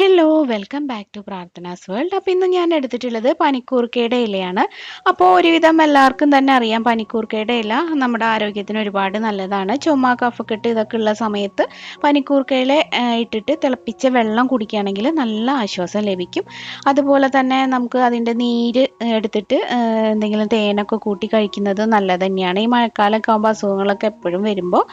Hello welcome back to Prarthana's world അപ്പോൾ ഇന്ന് ഞാൻ എടുത്തിട്ടുള്ളത് പനിക്കൂർക്കയുടെ ഇലയാണ്. അപ്പോൾ ഒരുവിധം എല്ലാവർക്കും തന്നെ അറിയാം പനിക്കൂർക്കയുടെ ഇല നമ്മുടെ ആരോഗ്യത്തിന് ഒരുപാട് നല്ലതാണ്. ചുമ കഫക്കെട്ട് ഇതൊക്കെ ഉള്ള സമയത്ത് പനിക്കൂർക്കയില ഇട്ടിട്ട് തിളപ്പിച്ച വെള്ളം കുടിക്കുകയാണെങ്കിൽ നല്ല ആശ്വാസം ലഭിക്കും. അതുപോലെ തന്നെ നമുക്ക് അതിന്റെ നീര് എടുത്തിട്ട് എന്തെങ്കിലും തേനൊക്കെ കൂട്ടി കഴിക്കുന്നത് നല്ലത് തന്നെയാണ്. ഈ മഴക്കാലമൊക്കെ ആകുമ്പോൾ അസുഖങ്ങളൊക്കെ എപ്പോഴും വരുമ്പോൾ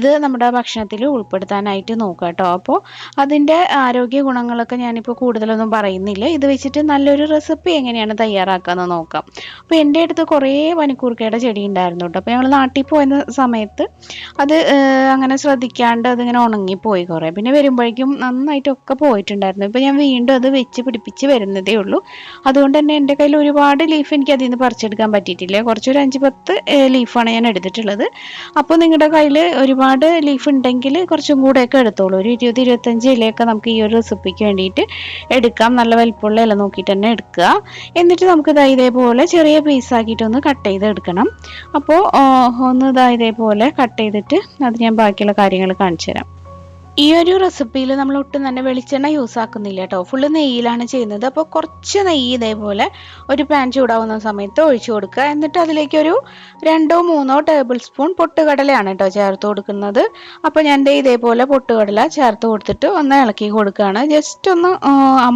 ഇത് നമ്മുടെ ഭക്ഷണത്തിൽ ഉൾപ്പെടുത്താനായിട്ട് നോക്കാം കേട്ടോ അപ്പോൾ അതിന്റെ ആരോഗ്യ ഗുണങ്ങളൊക്കെ ഞാനിപ്പോൾ കൂടുതലൊന്നും പറയുന്നില്ല. ഇത് വെച്ചിട്ട് നല്ലൊരു റെസിപ്പി എങ്ങനെയാണ് തയ്യാറാക്കാന്ന് നോക്കാം. അപ്പോൾ എന്റെ അടുത്ത് കുറേ പനിക്കൂർക്കയുടെ ചെടി ഉണ്ടായിരുന്നു കേട്ടോ. അപ്പോൾ ഞങ്ങൾ നാട്ടിൽ പോയിരുന്ന സമയത്ത് അത് അങ്ങനെ ശ്രദ്ധിക്കാണ്ട് അതിങ്ങനെ ഉണങ്ങിപ്പോയി കുറേ. പിന്നെ വരുമ്പോഴേക്കും നന്നായിട്ടൊക്കെ പോയിട്ടുണ്ടായിരുന്നു. ഇപ്പോൾ ഞാൻ വീണ്ടും അത് വെച്ച് പിടിപ്പിച്ച് വരുന്നതേ ഉള്ളൂ. അതുകൊണ്ട് തന്നെ എന്റെ കയ്യിൽ ഒരുപാട് ലീഫ് എനിക്ക് അതിൽ നിന്ന് പറിച്ചെടുക്കാൻ പറ്റിയിട്ടില്ല. കുറച്ചൊരു അഞ്ച് പത്ത് ലീഫാണ് ഞാൻ എടുത്തിട്ടുള്ളത്. അപ്പോൾ നിങ്ങളുടെ കയ്യിൽ ഒരുപാട് ലീഫ് ഉണ്ടെങ്കിൽ കുറച്ചും കൂടെയൊക്കെ എടുത്തോളൂ. ഒരു ഇരുപത് ഇരുപത്തഞ്ച് ഇലയൊക്കെ നമുക്ക് ഈ ഒരു റെസിപ്പി റെസിപ്പിക്ക് വേണ്ടിയിട്ട് എടുക്കാം. നല്ല വലിപ്പമുള്ള ഇല നോക്കിയിട്ട് തന്നെ എടുക്കുക. എന്നിട്ട് നമുക്ക് ഇതാ ഇതേപോലെ ചെറിയ പീസാക്കിയിട്ടൊന്ന് കട്ട് ചെയ്ത് എടുക്കണം അപ്പോൾ ഒന്ന് ഇതാ ഇതേപോലെ കട്ട് ചെയ്തിട്ട് അത് ഞാൻ ബാക്കിയുള്ള കാര്യങ്ങൾ കാണിച്ചു തരാം ഈ ഒരു റെസിപ്പിയിൽ നമ്മൾ ഒട്ടും തന്നെ വെളിച്ചെണ്ണ യൂസ് ആക്കുന്നില്ല കേട്ടോ ഫുള്ള് നെയ്യിലാണ് ചെയ്യുന്നത്. അപ്പോൾ കുറച്ച് നെയ്യ് ഇതേപോലെ ഒരു പാൻ ചൂടാവുന്ന സമയത്ത് ഒഴിച്ചു കൊടുക്കുക. എന്നിട്ട് അതിലേക്ക് ഒരു രണ്ടോ മൂന്നോ ടേബിൾ സ്പൂൺ പൊട്ടുകടലയാണ് കേട്ടോ ചേർത്ത് കൊടുക്കുന്നത്. അപ്പോൾ ഞാൻ ഇതേപോലെ പൊട്ടുകടല ചേർത്ത് കൊടുത്തിട്ട് ഒന്ന് ഇളക്കി കൊടുക്കുകയാണ്. ജസ്റ്റ് ഒന്ന്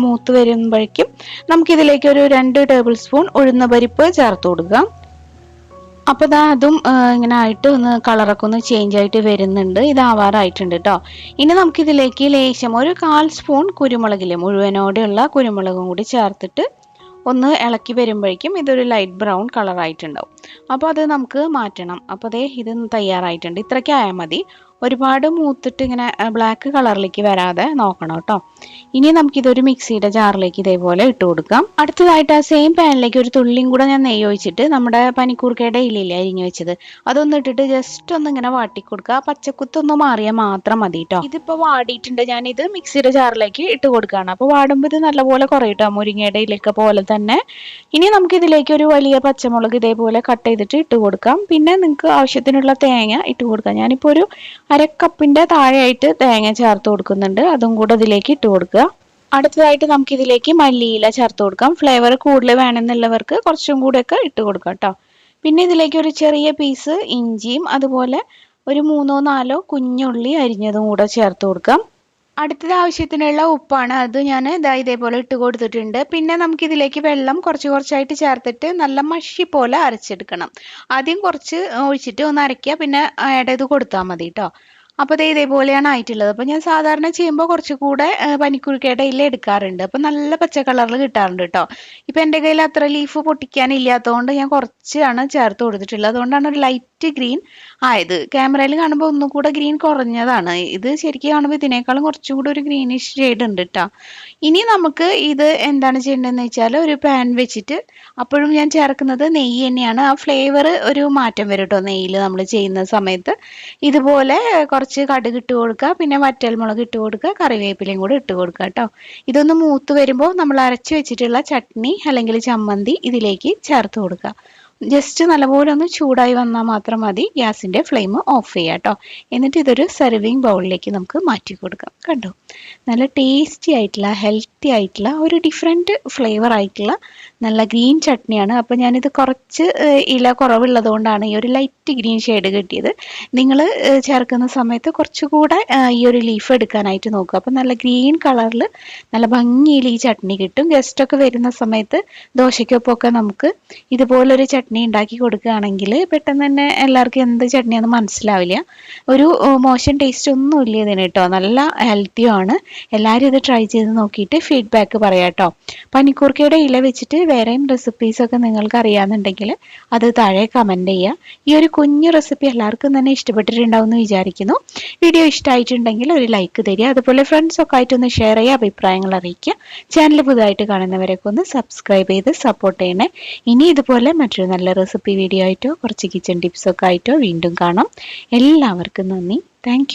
മൂത്ത് വരുമ്പോഴേക്കും നമുക്കിതിലേക്ക് ഒരു രണ്ട് ടേബിൾ സ്പൂൺ ഉഴുന്ന പരിപ്പ് ചേർത്ത് കൊടുക്കാം. അപ്പോൾ ഇതാ അതും ഇങ്ങനെ ആയിട്ട് ഒന്ന് കളറൊക്കെ ഒന്ന് ചേഞ്ച് ആയിട്ട് വരുന്നുണ്ട്. ഇതാവാറായിട്ടുണ്ട് കേട്ടോ ഇനി നമുക്കിതിലേക്ക് ലേശം ഒരു കാൽ സ്പൂൺ കുരുമുളകില്ലേ മുഴുവനോടെയുള്ള കുരുമുളകും കൂടി ചേർത്തിട്ട് ഒന്ന് ഇളക്കി വരുമ്പോഴേക്കും ഇതൊരു ലൈറ്റ് ബ്രൗൺ കളറായിട്ടുണ്ടാവും അപ്പോൾ അത് നമുക്ക് മാറ്റണം. അപ്പോൾ അതേ ഇത് തയ്യാറായിട്ടുണ്ട്. ഇത്രയ്ക്കായാൽ മതി. ഒരുപാട് മൂത്തിട്ട് ഇങ്ങനെ ബ്ലാക്ക് കളറിലേക്ക് വരാതെ നോക്കണം കേട്ടോ. ഇനി നമുക്കിതൊരു മിക്സിയുടെ ജാറിലേക്ക് ഇതേപോലെ ഇട്ട് കൊടുക്കാം. അടുത്തതായിട്ട് ആ സെയിം പാനിലേക്ക് ഒരു തുള്ളിയും കൂടെ ഞാൻ നെയ്യ് ഒഴിച്ചിട്ട് നമ്മുടെ പനിക്കൂർക്കയുടെ ഇലയിലെ അരിഞ്ഞു വെച്ചത്. അതൊന്ന് ഇട്ടിട്ട് ജസ്റ്റ് ഒന്ന് ഇങ്ങനെ വാട്ടി കൊടുക്കുക. പച്ചക്കുത്തൊന്ന് മാറിയാൽ മാത്രം മതി കേട്ടോ. ഇതിപ്പോൾ വാടിയിട്ടുണ്ട്. ഞാനിത് മിക്സിയുടെ ജാറിലേക്ക് ഇട്ട് കൊടുക്കുകയാണ്. അപ്പോൾ വാടുമ്പോൾ ഇത് നല്ലപോലെ കുറയട്ടോ മുരിങ്ങയുടെ ഇലയൊക്കെ പോലെ തന്നെ. ഇനി നമുക്ക് ഇതിലേക്ക് ഒരു വലിയ പച്ചമുളക് ഇതേപോലെ കട്ട് ചെയ്തിട്ട് ഇട്ട് കൊടുക്കാം. പിന്നെ നിങ്ങൾക്ക് ആവശ്യത്തിനുള്ള തേങ്ങ ഇട്ട് കൊടുക്കാം. ഞാനിപ്പോൾ ഒരു അരക്കപ്പിന്റെ താഴെയായിട്ട് തേങ്ങ ചേർത്ത് കൊടുക്കുന്നുണ്ട്. അതും കൂടെ ഇതിലേക്ക് ഇട്ട് കൊടുക്കുക. അടുത്തതായിട്ട് നമുക്ക് ഇതിലേക്ക് മല്ലിയില ചേർത്ത് കൊടുക്കാം. ഫ്ലേവർ കൂടുതൽ വേണമെന്നുള്ളവർക്ക് കുറച്ചും കൂടെയൊക്കെ ഇട്ട് കൊടുക്കാം കേട്ടോ. പിന്നെ ഇതിലേക്ക് ഒരു ചെറിയ പീസ് ഇഞ്ചിയും അതുപോലെ ഒരു മൂന്നോ നാലോ കുഞ്ഞുള്ളി അരിഞ്ഞതും കൂടെ ചേർത്ത് കൊടുക്കാം. അടുത്തത് ആവശ്യത്തിനുള്ള ഉപ്പാണ്. അത് ഞാൻ ഇതാ ഇതേപോലെ ഇട്ട് കൊടുത്തിട്ടുണ്ട്. പിന്നെ നമുക്ക് ഇതിലേക്ക് വെള്ളം കുറച്ച് കുറച്ചായിട്ട് ചേർത്തിട്ട് നല്ല മഷി പോലെ അരച്ചെടുക്കണം. ആദ്യം കുറച്ച് ഒഴിച്ചിട്ട് ഒന്ന് അരയ്ക്കുക. പിന്നെ ആഡ് കൊടുത്താൽ മതി കേട്ടോ അപ്പോൾ ഇത് ഇതേപോലെയാണ് ആയിട്ടുള്ളത്. അപ്പോൾ ഞാൻ സാധാരണ ചെയ്യുമ്പോൾ കുറച്ചുകൂടെ പനിക്കുരുക്കയുടെ ഇല എടുക്കാറുണ്ട്. അപ്പോൾ നല്ല പച്ച കളറിൽ കിട്ടാറുണ്ട് കേട്ടോ ഇപ്പം എന്റെ കയ്യിൽ അത്ര ലീഫ് പൊട്ടിക്കാനില്ലാത്തതുകൊണ്ട് ഞാൻ കുറച്ചാണ് ചേർത്ത് കൊടുത്തിട്ടുള്ളത്. അതുകൊണ്ടാണ് ഒരു ലൈറ്റ് ഗ്രീൻ ആയത്. ക്യാമറയിൽ കാണുമ്പോൾ ഒന്നും കൂടെ ഗ്രീൻ കുറഞ്ഞതാണ്. ഇത് ശരിക്കും കാണുമ്പോൾ ഇതിനേക്കാളും കുറച്ചും കൂടെ ഒരു ഗ്രീനിഷ് ഷെയ്ഡ് ഉണ്ട് കേട്ടോ ഇനി നമുക്ക് ഇത് എന്താണ് ചെയ്യേണ്ടതെന്ന് വെച്ചാൽ ഒരു പാൻ വെച്ചിട്ട് അപ്പോഴും ഞാൻ ചേർക്കുന്നത് നെയ്യ് തന്നെയാണ്. ആ ഫ്ലേവർ ഒരു മാറ്റം വരും കേട്ടോ നെയ്യിൽ നമ്മൾ ചെയ്യുന്ന സമയത്ത്. ഇതുപോലെ കുറച്ച് കടുക് ഇട്ട് കൊടുക്കുക പിന്നെ വറ്റൽമുളക് ഇട്ട് കൊടുക്കുക കറിവേപ്പിലയും കൂടെ ഇട്ട് കൊടുക്കുക കേട്ടോ. ഇതൊന്ന് മൂത്ത് വരുമ്പോൾ നമ്മൾ അരച്ച് വെച്ചിട്ടുള്ള ചട്നി അല്ലെങ്കിൽ ചമ്മന്തി ഇതിലേക്ക് ചേർത്ത് കൊടുക്കുക. ജസ്റ്റ് നല്ലപോലെ ഒന്ന് ചൂടായി വന്നാൽ മാത്രം മതി. ഗ്യാസിന്റെ ഫ്ലെയിം ഓഫ് ചെയ്യുക കേട്ടോ. എന്നിട്ട് ഇതൊരു സെർവിങ് ബൗളിലേക്ക് നമുക്ക് മാറ്റി കൊടുക്കാം കണ്ടോ? നല്ല ടേസ്റ്റി ആയിട്ടുള്ള ഹെൽത്തി ആയിട്ടുള്ള ഒരു ഡിഫറെന്റ് ഫ്ലേവർ ആയിട്ടുള്ള നല്ല ഗ്രീൻ ചട്നിയാണ്. അപ്പോൾ ഞാനിത് കുറച്ച് ഇല കുറവുള്ളത് കൊണ്ടാണ് ഈ ഒരു ലൈറ്റ് ഗ്രീൻ ഷെയ്ഡ് കിട്ടിയത്. നിങ്ങൾ ചേർക്കുന്ന സമയത്ത് കുറച്ചുകൂടെ ഈ ഒരു ലീഫ് എടുക്കാനായിട്ട് നോക്കുക. അപ്പോൾ നല്ല ഗ്രീൻ കളറിൽ നല്ല ഭംഗിയിൽ ഈ ചട്നി കിട്ടും. ഗസ്റ്റൊക്കെ വരുന്ന സമയത്ത് ദോശയ്ക്കൊപ്പമൊക്കെ നമുക്ക് ഇതുപോലൊരു ചട്നി ഉണ്ടാക്കി കൊടുക്കുകയാണെങ്കിൽ പെട്ടെന്ന് തന്നെ എല്ലാവർക്കും എന്ത് ചട്നിയാണെന്ന് മനസ്സിലാവില്ല. ഒരു മോശം ടേസ്റ്റ് ഒന്നുമില്ല ഇതിന് കേട്ടോ നല്ല ഹെൽത്തിയാണ് എല്ലാവരും ഇത് ട്രൈ ചെയ്ത് നോക്കിയിട്ട് ഫീഡ്ബാക്ക് പറയാം കേട്ടോ പനിക്കൂർക്കയുടെ ഇല വെച്ചിട്ട് വേറെയും റെസിപ്പീസൊക്കെ നിങ്ങൾക്ക് അറിയാമെന്നുണ്ടെങ്കിൽ അത് താഴെ കമന്റ് ചെയ്യുക. ഈ ഒരു കുഞ്ഞു റെസിപ്പി എല്ലാവർക്കും തന്നെ ഇഷ്ടപ്പെട്ടിട്ടുണ്ടാവും എന്ന് വിചാരിക്കുന്നു. വീഡിയോ ഇഷ്ടമായിട്ടുണ്ടെങ്കിൽ ഒരു ലൈക്ക് തരിക. അതുപോലെ ഫ്രണ്ട്സൊക്കെ ആയിട്ടൊന്ന് ഷെയർ ചെയ്യുക അഭിപ്രായങ്ങൾ അറിയിക്കുക. ചാനൽ പുതുതായിട്ട് കാണുന്നവരൊക്കെ ഒന്ന് സബ്സ്ക്രൈബ് ചെയ്ത് സപ്പോർട്ട് ചെയ്യണേ. ഇനി ഇതുപോലെ മറ്റൊരു നല്ല റെസിപ്പി വീഡിയോ ആയിട്ടോ കുറച്ച് കിച്ചൺ ടിപ്സൊക്കെ ആയിട്ടോ വീണ്ടും കാണാം. എല്ലാവർക്കും നന്ദി. താങ്ക്